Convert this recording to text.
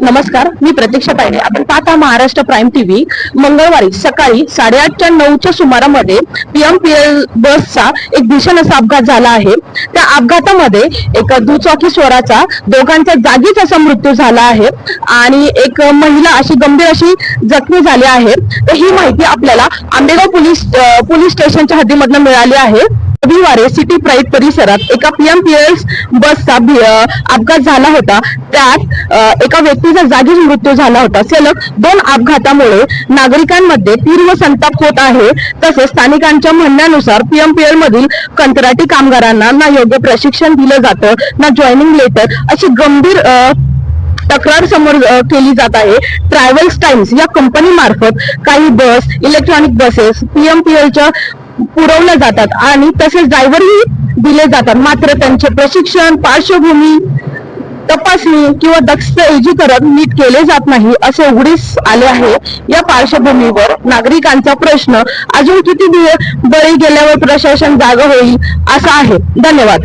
नमस्कार मी प्रतीक्षा पायडे आपण पाहता महाराष्ट्र प्राईम टीव्ही मंगळवारी सकाळी साडेआठच्या नऊच्या सुमारामध्ये पीएमपीएल बसचा एक भीषण असा अपघात झाला आहे. त्या अपघातामध्ये एक दुचाकी स्वराचा दोघांचा जागीच असा मृत्यू झाला आहे आणि एक महिला अशी गंभीर अशी जखमी झाली आहे. तर ही माहिती आपल्याला आंबेगाव पोलीस पोलीस स्टेशनच्या हद्दीमधनं मिळाली आहे. रविवारी सिटी प्राईड परिसरात एका पीएमपीएस बसचा भी- अपघात झाला होता. त्यात एका व्यक्तीचा जागीच मृत्यू झाला होता. सलग दोन अपघातामुळे नागरिकांमध्ये तीव्र संताप होत आहे. तसेच स्थानिकांच्या म्हणण्यानुसार पीएमपीएल मधील कंत्राटी कामगारांना ना योग्य प्रशिक्षण दिलं जातं ना जॉईनिंग लेटर अशी गंभीर तक्रार समोर केली जात आहे. ट्रॅव्हल्स टाइम्स या कंपनी मार्फत काही बस इलेक्ट्रॉनिक बसेस पीएमपीएलच्या पुरवल्या जातात आणि तसेच ड्रायव्हरही दिले जातात. मात्र त्यांचे प्रशिक्षण पार्श्वभूमी तपासणी किंवा दस्तऐवजीकरण नीट केले जात नाही असे उघडीस आले आहे. या पार्श्वभूमीवर नागरिकांचा प्रश्न अजून किती दिवस बळी गेल्यावर प्रशासन जागा होईल? असा आहे. धन्यवाद.